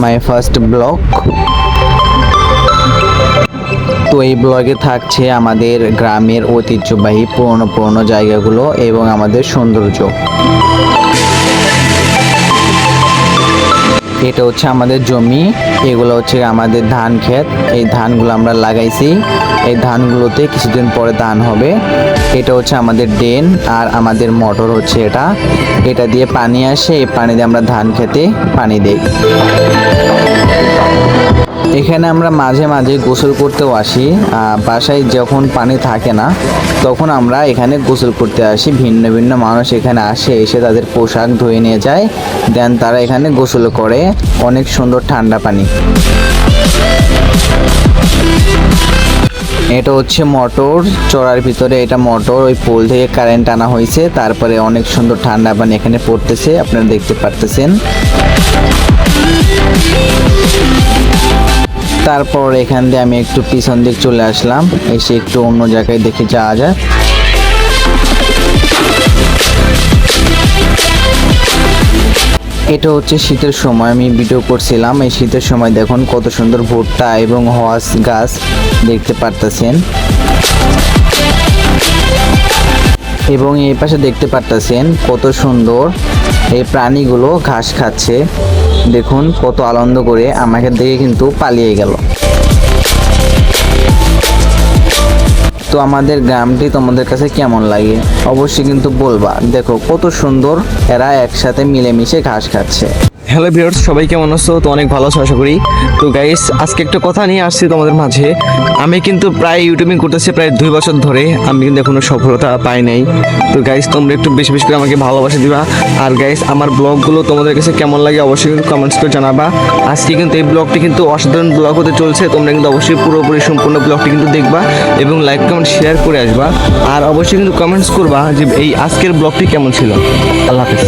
My first blog তো এই ব্লগে থাকছে আমাদের গ্রামের ঐতিহ্যবাহী পুরনো পুরনো জায়গাগুলো এবং আমাদের সৌন্দর্য। এটা হচ্ছে আমাদের জমি, এগুলো হচ্ছে আমাদের ধান ক্ষেত। এই ধানগুলো আমরা লাগাইছি। এই ধানগুলোতে কিছুদিন পরে ধান হবে। এটা হচ্ছে আমাদের ড্রেন আর আমাদের মোটর হচ্ছে এটা। এটা দিয়ে পানি আসে, এই পানি দিয়ে আমরা ধান খেতে পানি দেই। এখানে আমরা মাঝে মাঝে গোসল করতেও আসি বাসায় যখন পানি থাকে না, তখন আমরা এখানে গোসল করতে আসি। ভিন্ন ভিন্ন মানুষ এখানে আসে, এসে তাদের পোশাক ধুয়ে নিয়ে যায়, দেন তারা এখানে গোসল করে। অনেক সুন্দর ঠান্ডা পানি। এটা হচ্ছে মোটর, চড়ার ভিতরে এটা মোটর, ওই পোল থেকে কারেন্ট আনা হয়েছে, তারপরে অনেক সুন্দর ঠান্ডা পানি এখানে পড়তেছে, আপনারা দেখতে পারতেছেন। তারপর এখান দিয়ে আমি একটু পিছন দিক চলে আসলাম। এসে একটু অন্য জায়গায় দেখে যাওয়া যায় এটা হচ্ছে শীতের সময়, আমি ভিডিও করছিলাম। এই শীতের সময় দেখুন কত সুন্দর ভুট্টা এবং হওয়াস গাছ দেখতে পারতেছেন। এবং এই পাশে দেখতে পারতেছেন কত সুন্দর এই প্রাণীগুলো ঘাস খাচ্ছে। দেখুন কত আনন্দ করে আমাকে দেখে কিন্তু পালিয়ে গেল। তো আমাদের গ্রামটি তোমাদের কাছে কেমন লাগে? অবশ্যই কিন্তু বলবা। দেখো, কত সুন্দর এরা একসাথে মিলেমিশে ঘাস খাচ্ছে। হ্যালো ভিউয়ার্স সবাই কেমন আছো? তো অনেক ভালো আছো, আশা করি। তো গাইস আজকে একটা কথা নিয়ে আসছি তোমাদের মাঝে। আমি কিন্তু প্রায় ইউটিউবিং করতেছি, প্রায় দুই বছর ধরে। আমি কিন্তু এখনও সফলতা পাই নাই। তো গাইস তোমরা একটু বেশি বেশি করে আমাকে ভালোবাসা দিবা। আর গাইস আমার ব্লগগুলো তোমাদের কাছে কেমন লাগে অবশ্যই কিন্তু কমেন্টস করে জানাবা। আজকে কিন্তু এই ব্লগটি কিন্তু অসাধারণ ব্লগ হতে চলছে। তোমরা কিন্তু অবশ্যই পুরোপুরি সম্পূর্ণ ব্লগটি কিন্তু দেখবা এবং লাইক কমেন্ট শেয়ার করে আসবা। আর অবশ্যই কিন্তু কমেন্টস করবা যে এই আজকের ব্লগটি কেমন ছিল। আল্লাহ হাফিজ।